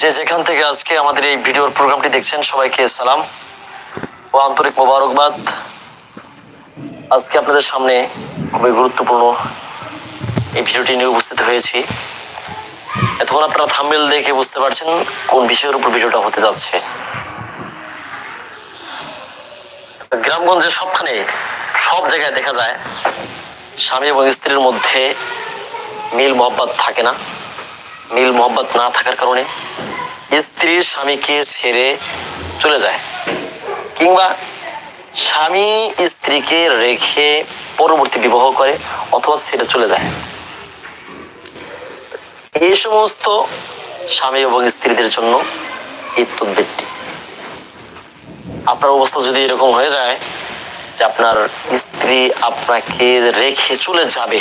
যে যেখান থেকে আজকে আমাদের এই ভিডিওর প্রোগ্রামটি দেখছেন, সবাইকে সালাম ও আন্তরিক মোবারকবাদ। আজকে আপনাদের সামনে খুবই গুরুত্বপূর্ণ এই ভিডিওটি নিয়ে উপস্থিত হয়েছি। এতক্ষণ আপনারা থাম্বেল দেখে বুঝতে পারছেন কোন বিষয়ের উপর ভিডিওটা হতে যাচ্ছে। গ্রামগঞ্জে সবখানে সব জায়গায় দেখা যায়, স্বামী এবং স্ত্রীর মধ্যে মিল মহব্বত থাকে না। মিল মহব্বত না থাকার কারণে স্ত্রী স্বামীকে ছেড়ে চলে যায়। কিংবা স্বামী স্ত্রীকে রেখে পরবর্তী বিবাহ করে অথবা ছেড়ে চলে যায়। এই সমস্ত স্বামী এবং স্ত্রীদের জন্য আপনার অবস্থা যদি এরকম হয়ে যায় যে আপনার স্ত্রী আপনাকে রেখে চলে যাবে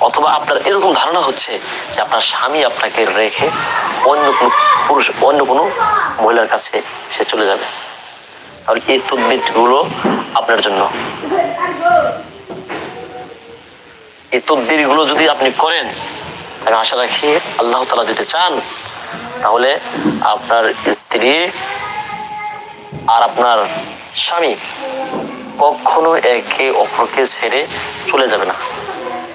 অথবা আপনার এরকম ধারণা হচ্ছে যে আপনার স্বামী আপনাকে রেখে অন্য কোনো পুরুষ, অন্য কোনো মহিলার কাছে সে চলে যাবে। তাহলে এই তদ্বিরগুলো আপনার জন্য। এই তদ্বিরগুলো যদি আপনি করেন আমি আশা রাখি আল্লাহ তালা যদি চান, তাহলে আপনার স্ত্রী আর আপনার স্বামী কখনো একে অপরকে ছেড়ে চলে যাবে না।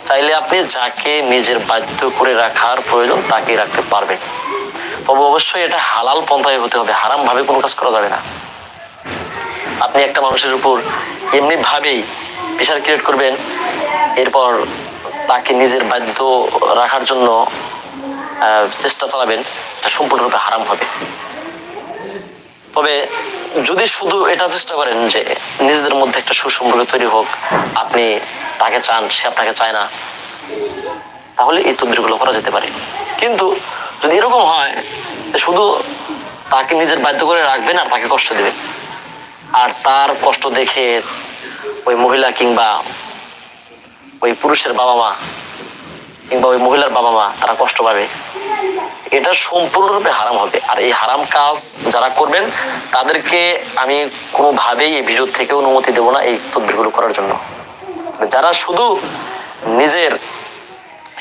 চাইলে আপনি যাকে নিজের বাধ্য করে রাখার প্রয়োজন তাকে রাখতে পারবেন। তবে অবশ্যই এটা হালাল পন্থায় হতে হবে হারাম ভাবে কোনো কাজ করা যাবে না। আপনি একটা মানুষের উপর এমনি ভাবেই প্রেশার ক্রিয়েট করবেন, এরপর তাকে নিজের বাধ্য রাখার জন্য চেষ্টা চালাবেন, এটা সম্পূর্ণরূপে হারাম হবে। তবে যদি শুধু এটা চেষ্টা করেন যে নিজেদের মধ্যে একটা সুসম্পর্ক তৈরি হোক, আপনি তাকে চান, সে আপনাকে চায় না, তাহলে এই তদবিরগুলো করা যেতে পারে। কিন্তু যদি এরকম হয় শুধু তাকে নিজের বাধ্য করে রাখবেন আর তাকে কষ্ট দেবেন, আর তার কষ্ট দেখে ওই মহিলা কিংবা ওই পুরুষের বাবা মা কিংবা ওই মহিলার বাবা মা, তারা কষ্ট পাবে। এটা সম্পূর্ণরূপে হারাম হবে। আর এই হারাম কাজ যারা করবেন, তাদেরকে আমি কোনোভাবেই এই ভিডিও থেকে অনুমতি দেবো না এই তদবিরগুলো করার জন্য। যারা শুধু নিজের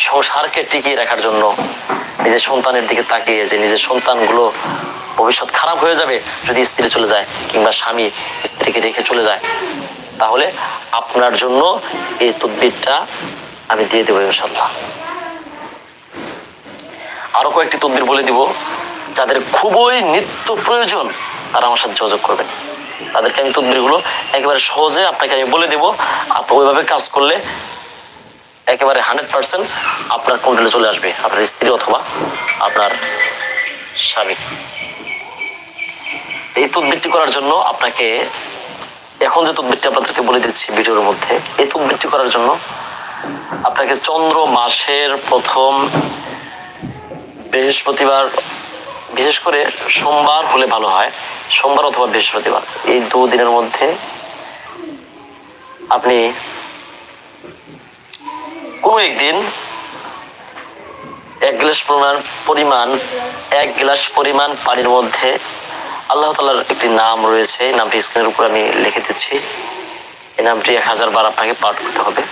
সংসারকে টিকিয়ে রাখার জন্য, নিজের সন্তানের দিকে তাকিয়ে যে নিজের সন্তানগুলো ভবিষ্যৎ খারাপ হয়ে যাবে যদি স্ত্রী চলে যায় কিংবা স্বামী স্ত্রীকে রেখে চলে যায়, তাহলে আপনার জন্য এই তদবিরটা আমি দিয়ে দেবো ইনশাল্লাহ আরও কয়েকটি তদবির বলে দিব, যাদের খুবই নিত্য প্রয়োজন তারা আমার সাথে যোগাযোগ করবেন। তাদেরকে আমি তদবিরগুলো একেবারে সহজে আপনাকে আমি বলে দেবো, আপনি ওইভাবে কাজ করলে একেবারে হান্ড্রেড পার্সেন্ট আপনার কন্ট্রোলে চলে আসবে, আপনার স্ত্রী অথবা আপনার স্বামী। এই তদবিরটি করার জন্য আপনাকে, এখন যে তদবিরটি আপনাদেরকে বলে দিচ্ছি ভিডিওর মধ্যে, এই তদবিরটি করার জন্য আপনাকে চন্দ্র মাসের প্রথম বৃহস্পতিবার, বিশেষ করে সোমবার হলে ভালো হয়, সোমবার অথবা বৃহস্পতিবার। এই দুদিনের মধ্যে আপনি কোনো একদিন এক গ্লাস পরিমাণ পরিমাণ, এক গ্লাস পরিমাণ পানির মধ্যে আল্লাহ তালার একটি নাম রয়েছে, এই নামটি স্ক্রিনের উপর আমি লিখে দিচ্ছি। এই নামটি এক হাজার বার আপনাকে পাঠ করতে হবে।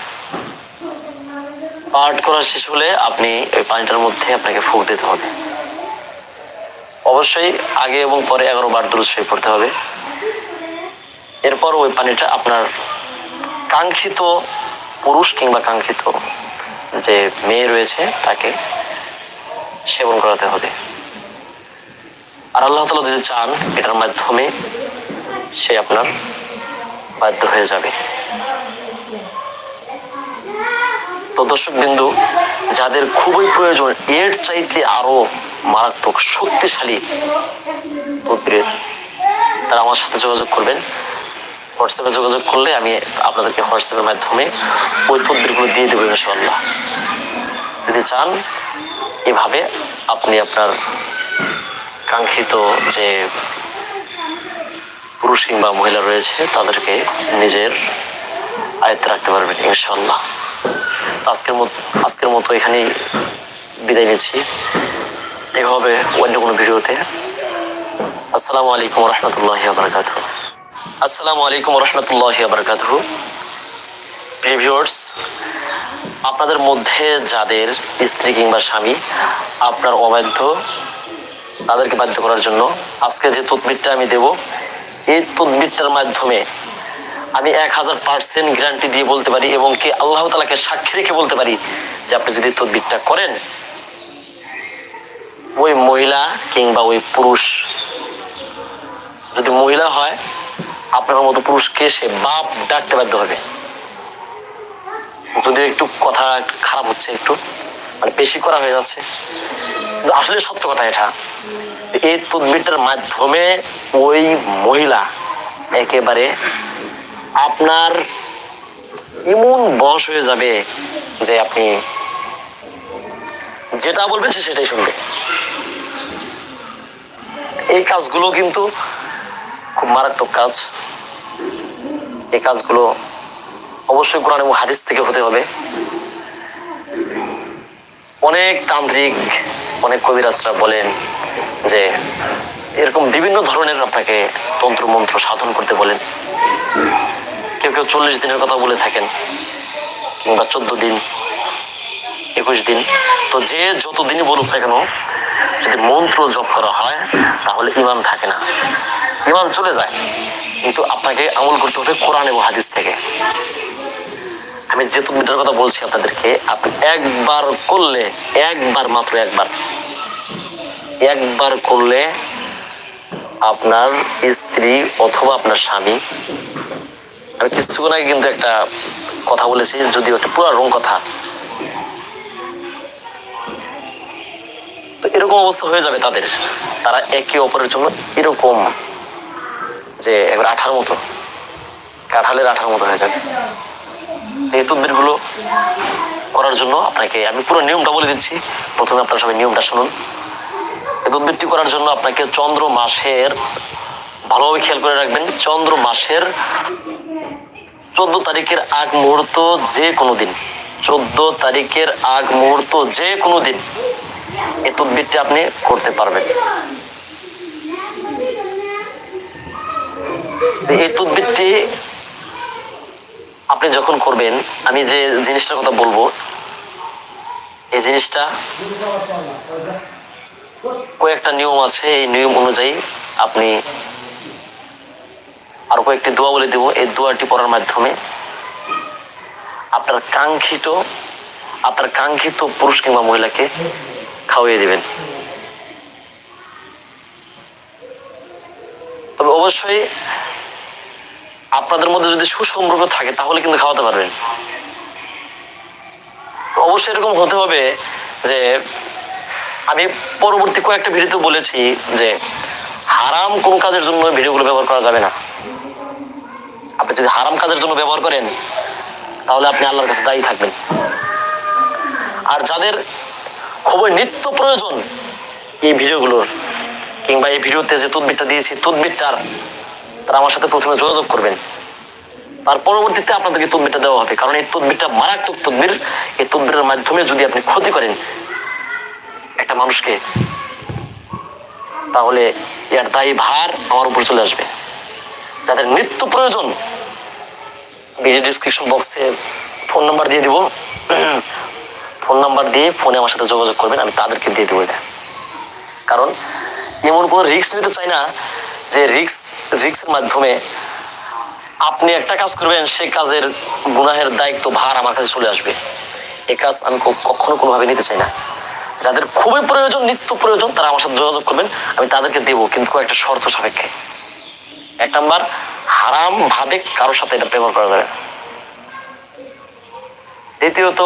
পাঠ করা শেষ হলে আপনি ওই পানিটার মধ্যে আপনাকে ফুক দিতে হবে। অবশ্যই আগে এবং পরে এগারো বার দূর শুয়ে পড়তে হবে। এরপর ওই পানিটা আপনার কাঙ্ক্ষিত পুরুষ কিংবা কাঙ্ক্ষিত যে মেয়ে রয়েছে তাকে সেবন করাতে হবে। আর আল্লাহ তালা যদি চান, এটার মাধ্যমে সে আপনার বাধ্য হয়ে যাবে। তো দর্শক বিন্দু যাদের খুবই প্রয়োজন, এর চাইতে আরও মারাত্মক শক্তিশালী তদ্বিরের, তারা আমার সাথে যোগাযোগ করবেন। হোয়াটসঅ্যাপে যোগাযোগ করলে আমি আপনাদেরকে হোয়াটসঅ্যাপের মাধ্যমে ওই তদ্বিরগুলো দিয়ে দেবো ইনশাল্লাহ যদি চান, এভাবে আপনি আপনার কাঙ্ক্ষিত যে পুরুষ কিংবা মহিলা রয়েছে, তাদেরকে নিজের আয়ত্তে রাখতে পারবেন ইনশাল্লাহ আজকের মতো আজকের মতো এখানেই বিদায় নিচ্ছি। দেখা হবে অন্য কোনো ভিডিওতে। আসসালামু আলাইকুম রহমতুল্লাহ বারকাত আসসালামু আলাইকুম রহমতুল্লাহ বারকাত প্রিভিউয়ার্স আপনাদের মধ্যে যাদের স্ত্রী কিংবা স্বামী আপনার অবাধ্য, তাদেরকে বাধ্য করার জন্য আজকে যে তদবিরটা আমি দেব, এই তদবিরটার মাধ্যমে আমি এক হাজার পার্সেন্ট গ্যারান্টি দিয়ে বলতে পারি এবং কি আল্লাহ তালাকে সাক্ষী রেখে বলতে পারি যে আপনি যদি তদবিরটা করেন, ওই মহিলা কিংবা ওই পুরুষ যদি মহিলা হয়, আপনার মতো পুরুষকে সে বাপ ডাকতে বাধ্য হবে। যদি একটু কথা খারাপ হচ্ছে একটু মানে বেশি করা হয়ে যাচ্ছে। আসলে সত্য কথা এটা এই তদবিরটার মাধ্যমে ওই মহিলা একেবারে আপনার এমন বয়স হয়ে যাবে যে আপনি যেটা বলবেন সে সেটাই শুনবে। এই কাজগুলো কিন্তু খুব মারাত্মক কাজ। এই কাজগুলো অবশ্যই কোরআন এবং হাদিস থেকে হতে হবে। অনেক তান্ত্রিক, অনেক কবিরাজরা বলেন যে এরকম বিভিন্ন ধরনের আপনাকে তন্ত্র মন্ত্র সাধন করতে বলেন। কেউ কেউ চল্লিশ দিনের কথা বলে থাকেন কিংবা চোদ্দ দিন, একুশ দিন। তো যে যত দিনই বলুক না কেন, যদি মন্ত্র জপ করা হয়, তাহলে ইমান থাকে না। ইমান চলে যায়, কিন্তু আপনাকে আমল করতে হবে কোরআন এবং হাদিস থেকে। আমি যে তদবিরটার কথা বলছি আপনাদেরকে, আপনি একবার করলে, একবার মাত্র একবার একবার করলে আপনার স্ত্রী অথবা আপনার স্বামী আমি কিছুক্ষণ আগে কিন্তু একটা কথা বলেছি, যদিও একটা পুরো রং কথা। তো এরকম অবস্থা হয়ে যাবে তাদের। তারা একে অপরের জন্য এরকম যে এবার আঠার মতো, কাঁঠালের আঠার মতো হয়ে যাবে। এই তদবিরগুলো করার জন্য আপনাকে আমি পুরো নিয়মটা বলে দিচ্ছি। প্রথমে আপনার সবাই নিয়মটা শুনুন। এই তদবিরটি করার জন্য আপনাকে চন্দ্র মাসের, ভালোভাবে খেয়াল করে রাখবেন, চন্দ্র মাসের চোদ্দ তারিখের আগ মুহূর্ত যে কোনো দিন। চোদ্দ তারিখের আগ মুহূর্ত যে কোনো দিন এই তদবিরটি আপনি করতে পারবেন। এই তদবিরটি আপনি যখন করবেন, আমি যে জিনিসটার কথা বলব, এই জিনিসটা কয়েকটা নিয়ম আছে। এই নিয়ম অনুযায়ী আপনি আর কয়েকটি দোয়া বলে দেব। এই দোয়াটি পড়ার মাধ্যমে আপনার কাঙ্ক্ষিত আপনার কাঙ্ক্ষিত পুরুষ কিংবা মহিলাকে খাওয়িয়ে দেবেন। তবে অবশ্যই আপনাদের মধ্যে যদি সুসম্পর্ক থাকে, তাহলে কিন্তু খাওয়াতে পারবেন। তো অবশ্যই এরকম হতে হবে যে আমি পরবর্তী কয়েকটা ভিডিওতে বলেছি যে হারাম কোন কাজের জন্য ভিডিওগুলো ব্যবহার করা যাবে না। আপনি যদি হারাম কাজের জন্য ব্যবহার করেন, তাহলে আপনি আল্লাহর কাছে দায়ী থাকবেন। আর যাদের খুবই নিত্য প্রয়োজন এই ভিডিওগুলোর, কিংবা এই ভিডিওতে যে তদবিরটা দিয়েছি, তদবিরটার, তারা আমার সাথে প্রথমে যোগাযোগ করবেন। তার পরবর্তীতে আপনাদেরকে তদবিরটা দেওয়া হবে। কারণ এই তদবিরটা মারাত্মক তদবির। এই তদবিরের মাধ্যমে যদি আপনি ক্ষতি করেন একটা মানুষকে, তাহলে এর দায়ী ভার আমার উপর চলে আসবে। যাদের নিত্য প্রয়োজন ভিডিও ডিসক্রিপশন বক্সে ফোন নাম্বার দিয়ে দিব। ফোন নাম্বার দিয়ে ফোনে আমার সাথে যোগাযোগ করবেন, আমি তাদেরকে দিয়ে দেবো এটা। কারণ এমন কোনো রিস্ক নিতে চাই না যে রিস্ক রিস্কের মাধ্যমে আপনি একটা কাজ করবেন সেই কাজের গুনাহের দায়িত্ব, ভার আমার কাছে চলে আসবে। এই কাজ আমি কখনো কোনোভাবে নিতে চাই না। যাদের খুবই প্রয়োজন, নিত্য প্রয়োজন, তারা আমার সাথে যোগাযোগ করবেন, আমি তাদেরকে দেবো, কিন্তু একটা শর্ত সাপেক্ষে। এক নাম্বার হারাম ভাবে কারোর সাথে এটা ব্যবহার করা যাবে না। দ্বিতীয়ত